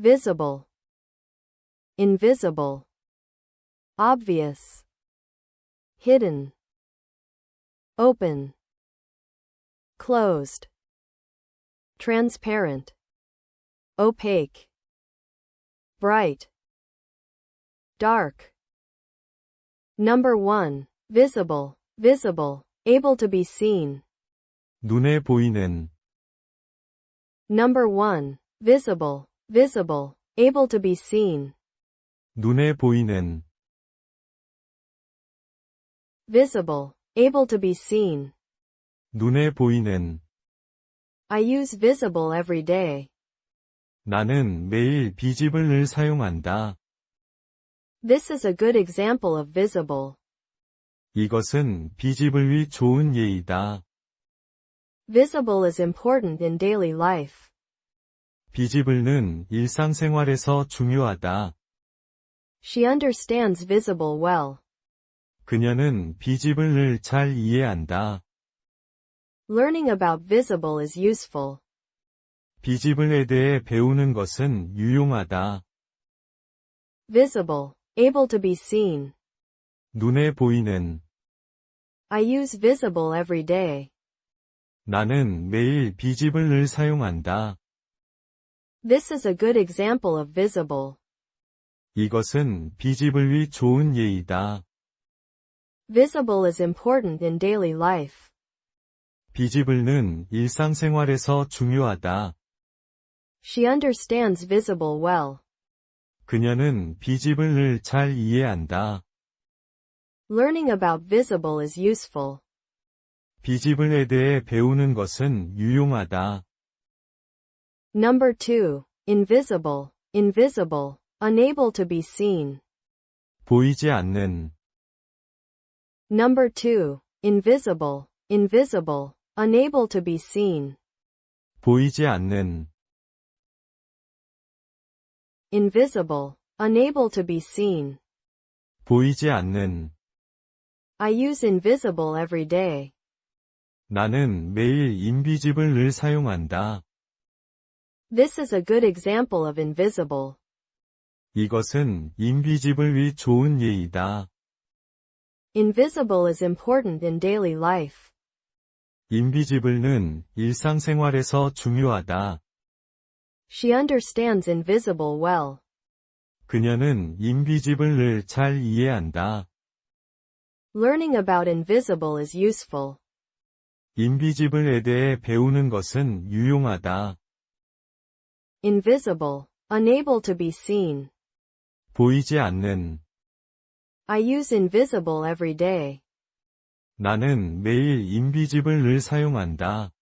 visible, invisible, obvious, hidden, open, closed, transparent, opaque, bright, dark. Number 1. Visible, visible, able to be seen. 눈에 보이는, Number 1. Visible, visible, able to be seen. 눈에 보이는, Visible, able to be seen. 눈에 보이는. I use visible every day. 나는 매일 비집을 사용한다. This is a good example of visible. 이것은 비집을 위 좋은 예이다. Visible is important in daily life. 비집을는 일상생활에서 중요하다. She understands visible well. 그녀는 비집을을 잘 이해한다. Learning about visible is useful. 비집을에 대해 배우는 것은 유용하다. Visible, able to be seen. 눈에 보이는. I use visible every day. 나는 매일 비집을을 사용한다. This is a good example of visible. 이것은 비집을 위 좋은 예이다. Visible is important in daily life. 비집을는 일상생활에서 중요하다. She understands visible well. 그녀는 비집을을 잘 이해한다. Learning about visible is useful. 비집을에 대해 배우는 것은 유용하다. Number 2. Invisible, invisible, unable to be seen. 보이지 않는, Number 2. Invisible, invisible, unable to be seen. 보이지 않는, Invisible, unable to be seen. 보이지 않는. I use invisible every day. 나는 매일 인비지블을 사용한다. This is a good example of invisible. 이것은 인비지블 위 좋은 예이다. Invisible is important in daily life. 인비지블은 일상생활에서 중요하다. She understands invisible well. 그녀는 인비지블을 잘 이해한다. Learning about invisible is useful. 인비지블에 대해 배우는 것은 유용하다. Invisible, unable to be seen. 보이지 않는. I use invisible every day. 나는 매일 인비지블을 사용한다.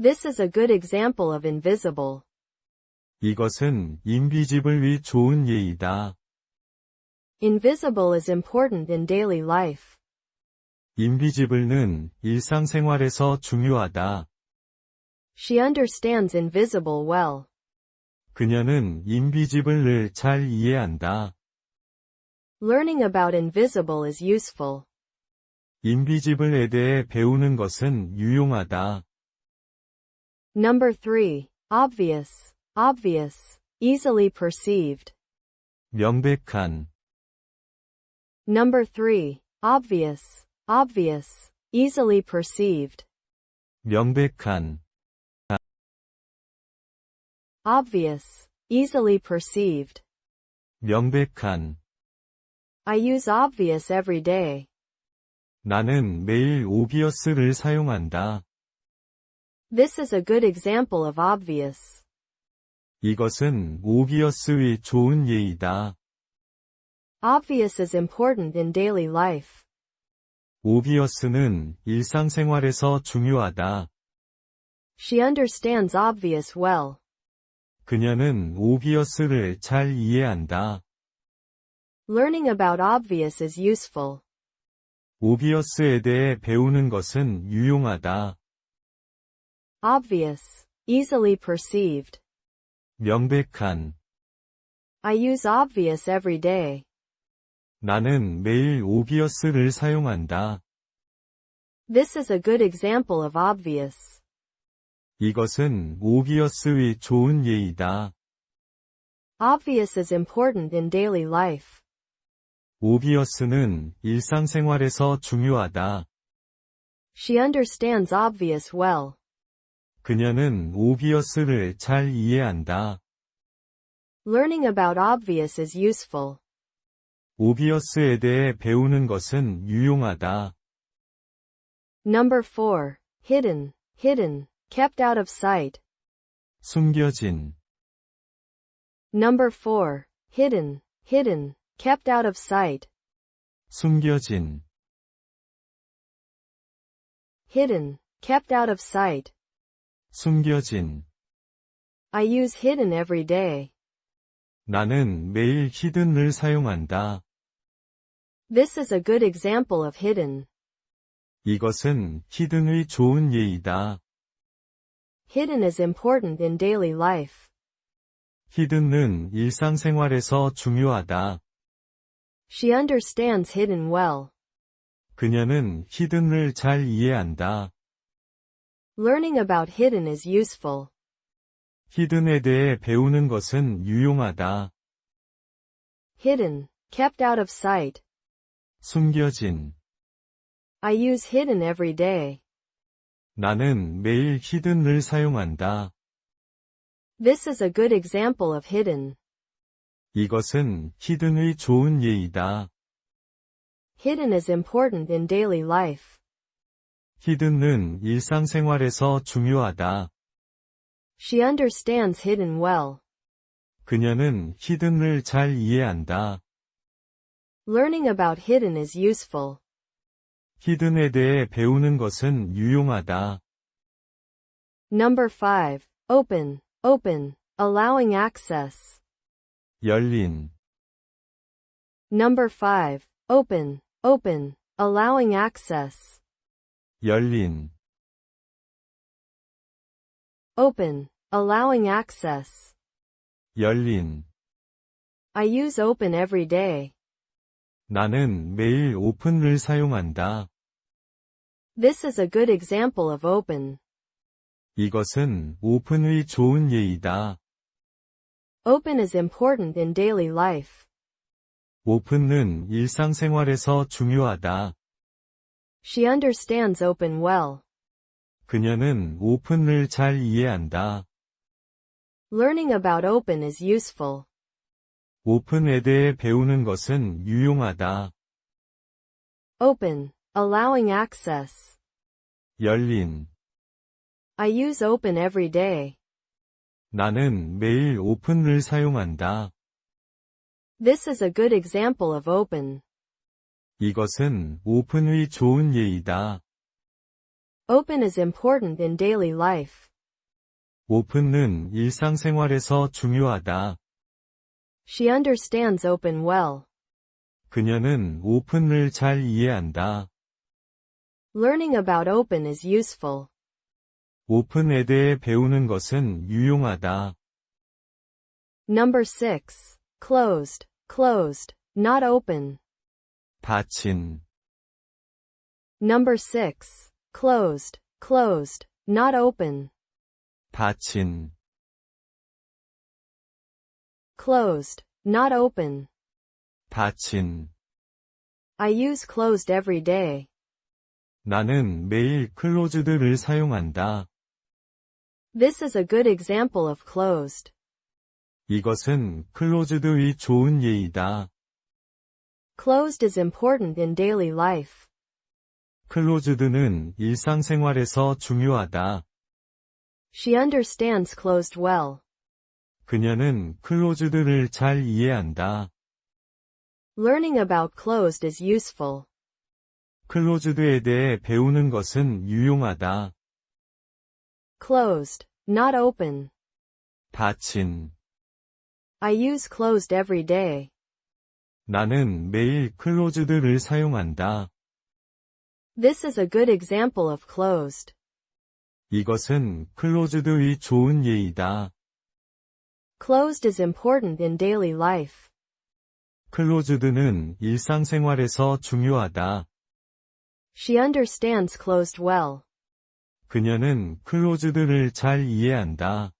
This is a good example of invisible. 이것은 인비지블 위 좋은 예이다. Invisible is important in daily life. 인비지블은 일상생활에서 중요하다. She understands invisible well. 그녀는 인비지블을 잘 이해한다. Learning about invisible is useful. 인비지블에 대해 배우는 것은 유용하다. Number 3. Obvious, obvious, easily perceived. 명백한, Number 3. Obvious, obvious, easily perceived. 명백한, Obvious, easily perceived. 명백한. I use obvious every day. 나는 매일 오비어스를 사용한다. This is a good example of obvious. 이것은 오비어스 위 좋은 예이다. Obvious is important in daily life. 오비어스는 일상생활에서 중요하다. She understands obvious well. 그녀는 오비어스를 잘 이해한다. Learning about obvious is useful. 오비어스에 대해 배우는 것은 유용하다. Obvious, easily perceived. 명백한. I use obvious every day. 나는 매일 오비어스를 사용한다. This is a good example of obvious. 이것은 오비어스 위 좋은 예이다. Obvious is important in daily life. 오비어스는 일상생활에서 중요하다. She understands obvious well. 그녀는 오비어스를 잘 이해한다. Learning about obvious is useful. 오비어스에 대해 배우는 것은 유용하다. Number 4. Hidden, hidden, kept out of sight. 숨겨진, Number 4. Hidden, hidden, kept out of sight. 숨겨진, Hidden, kept out of sight. 숨겨진. I use hidden every day. 나는 매일 히든을 사용한다. This is a good example of hidden. 이것은 히든의 좋은 예이다. Hidden is important in daily life. 히든은 일상생활에서 중요하다. She understands hidden well. 그녀는 히든을 잘 이해한다. Learning about hidden is useful. 히든에 대해 배우는 것은 유용하다. Hidden, kept out of sight. 숨겨진. I use hidden every day. 나는 매일 히든을 사용한다. This is a good example of hidden. 이것은 히든의 좋은 예이다. Hidden is important in daily life. 히든은 일상생활에서 중요하다. She understands hidden well. 그녀는 히든을 잘 이해한다. Learning about hidden is useful. 히든에 대해 배우는 것은 유용하다. Number 5. Open, open, allowing access. 열린, Number 5. Open, open, allowing access. 열린, Open, allowing access. 열린. I use open every day. 나는 매일 오픈을 사용한다. This is a good example of open. 이것은 오픈의 좋은 예이다. Open is important in daily life. 오픈은 일상생활에서 중요하다. She understands open well. 그녀는 오픈을 잘 이해한다. Learning about open is useful. 오픈에 대해 배우는 것은 유용하다. Open, allowing access. 열린. I use open every day. 나는 매일 오픈을 사용한다. This is a good example of open. 이것은 오픈의 좋은 예이다. Open is important in daily life. 오픈은 일상생활에서 중요하다. She understands open well. 그녀는 오픈을 잘 이해한다. Learning about open is useful. 오픈에 대해 배우는 것은 유용하다. Number 6. Closed, closed, not open. 닫힌, Number 6. Closed, closed, not open. 닫힌, Closed, not open. 닫힌. I use closed every day. 나는 매일 클로즈드를 사용한다. This is a good example of closed. 이것은 클로즈드의 좋은 예이다. Closed is important in daily life. 클로즈드는 일상생활에서 중요하다. She understands closed well. 그녀는 클로즈드를 잘 이해한다. Learning about closed is useful. 클로즈드에 대해 배우는 것은 유용하다. Closed, not open. 닫힌. I use closed every day. 나는 매일 클로즈드를 사용한다. This is a good example of closed. 이것은 클로즈드의 좋은 예이다. Closed is important in daily life. 클로즈드는 일상생활에서 중요하다. She understands closed well. 그녀는 클로즈드를 잘 이해한다.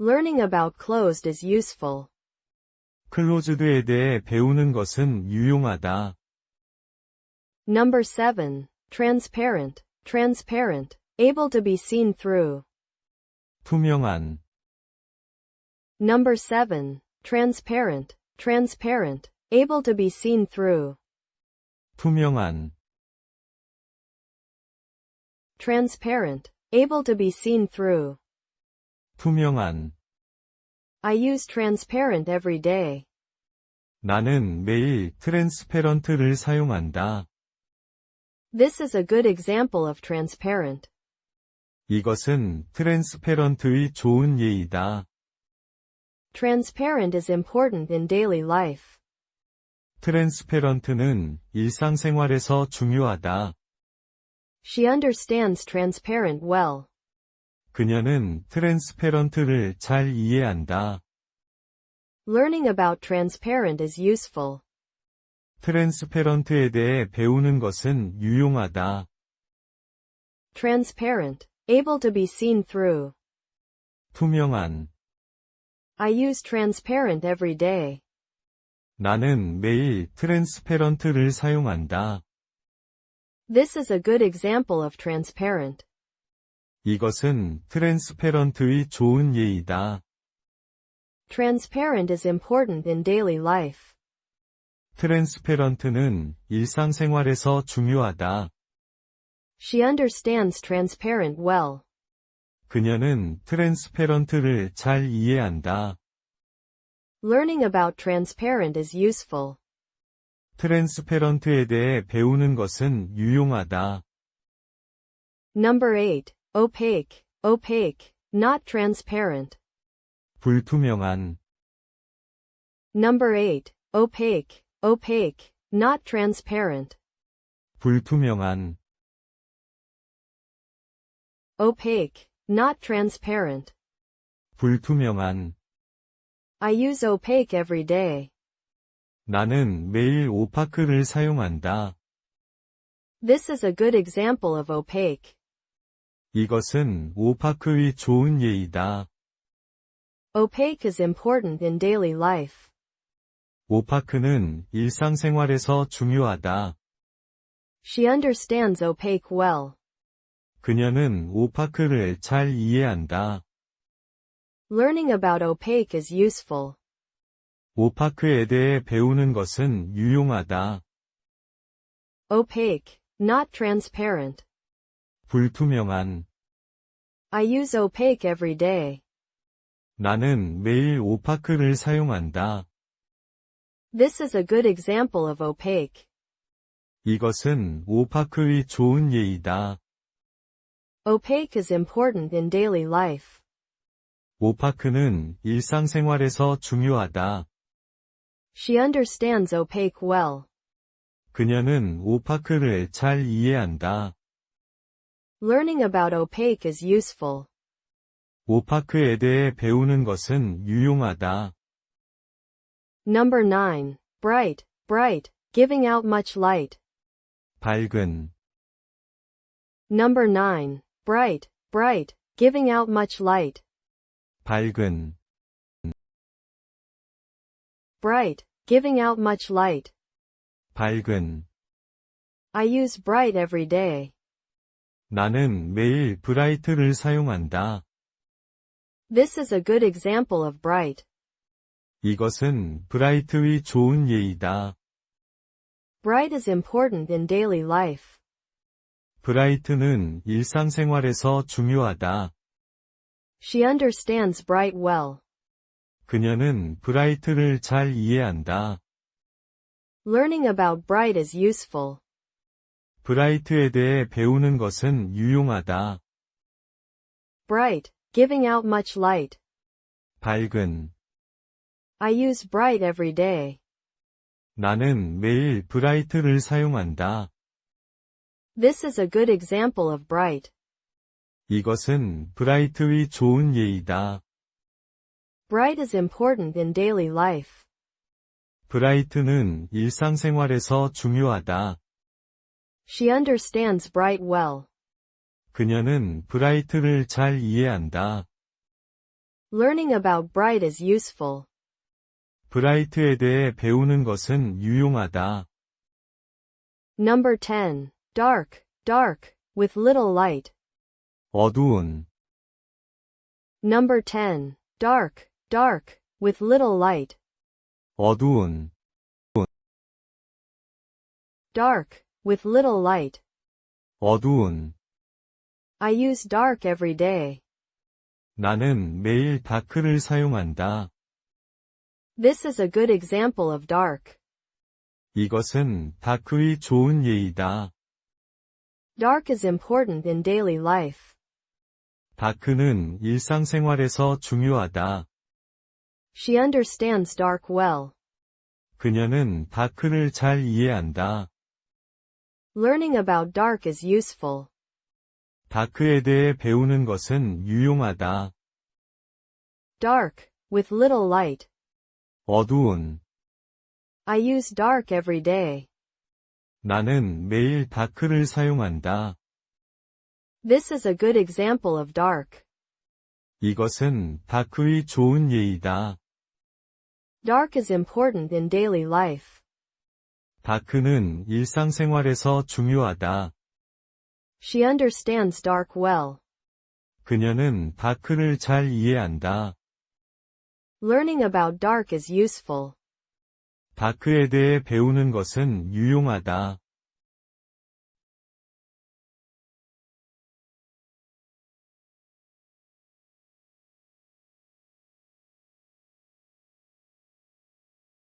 Learning about closed is useful. 클로즈드에 대해 배우는 것은 유용하다. Number 7. Transparent. Transparent. Able to be seen through. 투명한, Number 7. Transparent. Transparent. Able to be seen through. 투명한, Transparent. Able to be seen through. 투명한. I use transparent every day. 나는 매일 트랜스페런트를 사용한다. This is a good example of transparent. 이것은 트랜스페런트의 좋은 예이다. Transparent is important in daily life. 트랜스페런트는 일상생활에서 중요하다. She understands transparent well. 그녀는 트랜스페런트를 잘 이해한다. Learning about transparent is useful. 트랜스페런트에 대해 배우는 것은 유용하다. Transparent. Able to be seen through. 투명한. I use transparent every day. 나는 매일 트랜스페런트를 사용한다. This is a good example of transparent. 이것은 트랜스페런트의 좋은 예이다. Transparent is important in daily life. 트랜스페런트는 일상생활에서 중요하다. She understands transparent well. 그녀는 트랜스페런트를 잘 이해한다. Learning about transparent is useful. 트랜스페런트에 대해 배우는 것은 유용하다. Number 8. Opaque. Opaque. Not transparent. 불투명한, Number 8. Opaque. Opaque. Not transparent. 불투명한, Opaque. Not transparent. 불투명한. I use opaque every day. 나는 매일 오파크를 사용한다. This is a good example of opaque. 이것은 오파크의 좋은 예이다. Opaque is important in daily life. 오파크는 일상생활에서 중요하다. She understands opaque well. 그녀는 오파크를 잘 이해한다. Learning about opaque is useful. 오파크에 대해 배우는 것은 유용하다. Opaque. Not transparent. 불투명한. I use opaque every day. 나는 매일 오파크를 사용한다. This is a good example of opaque. 이것은 오파크의 좋은 예이다. Opaque is important in daily life. 오파크는 일상생활에서 중요하다. She understands opaque well. 그녀는 오파크를 잘 이해한다. Learning about opaque is useful. 오파크에 대해 배우는 것은 유용하다. Number 9. Bright. Bright. Giving out much light. 밝은, Number 9. Bright. Bright. Giving out much light. 밝은, Bright. Giving out much light. 밝은. I use bright every day. 나는 매일 브라이트를 사용한다. This is a good example of bright. 이것은 브라이트의 좋은 예이다. Bright is important in daily life. 브라이트는 일상생활에서 중요하다. She understands bright well. 그녀는 브라이트를 잘 이해한다. Learning about bright is useful. 브라이트에 대해 배우는 것은 유용하다. Bright. Giving out much light. 밝은. I use bright every day. 나는 매일 브라이트를 사용한다. This is a good example of bright. 이것은 브라이트의 좋은 예이다. Bright is important in daily life. 브라이트는 일상생활에서 중요하다. She understands bright well. 그녀는 브라이트를 잘 이해한다. Learning about bright is useful. 브라이트에 대해 배우는 것은 유용하다. Number 10. Dark, dark, with little light. 어두운, Number 10. Dark, dark, with little light. 어두운, Dark, with little light. 어두운. I use dark every day. 나는 매일 다크를 사용한다. This is a good example of dark. 이것은 다크의 좋은 예이다. Dark is important in daily life. 다크는 일상생활에서 중요하다. She understands dark well. 그녀는 다크를 잘 이해한다. Learning about dark is useful. 다크에 대해 배우는 것은 유용하다. Dark, with little light. 어두운. I use dark every day. 나는 매일 다크를 사용한다. This is a good example of dark. 이것은 다크의 좋은 예이다. Dark is important in daily life. 다크는 일상생활에서 중요하다. She understands dark well. 그녀는 다크를 잘 이해한다. Learning about dark is useful. 다크에 대해 배우는 것은 유용하다.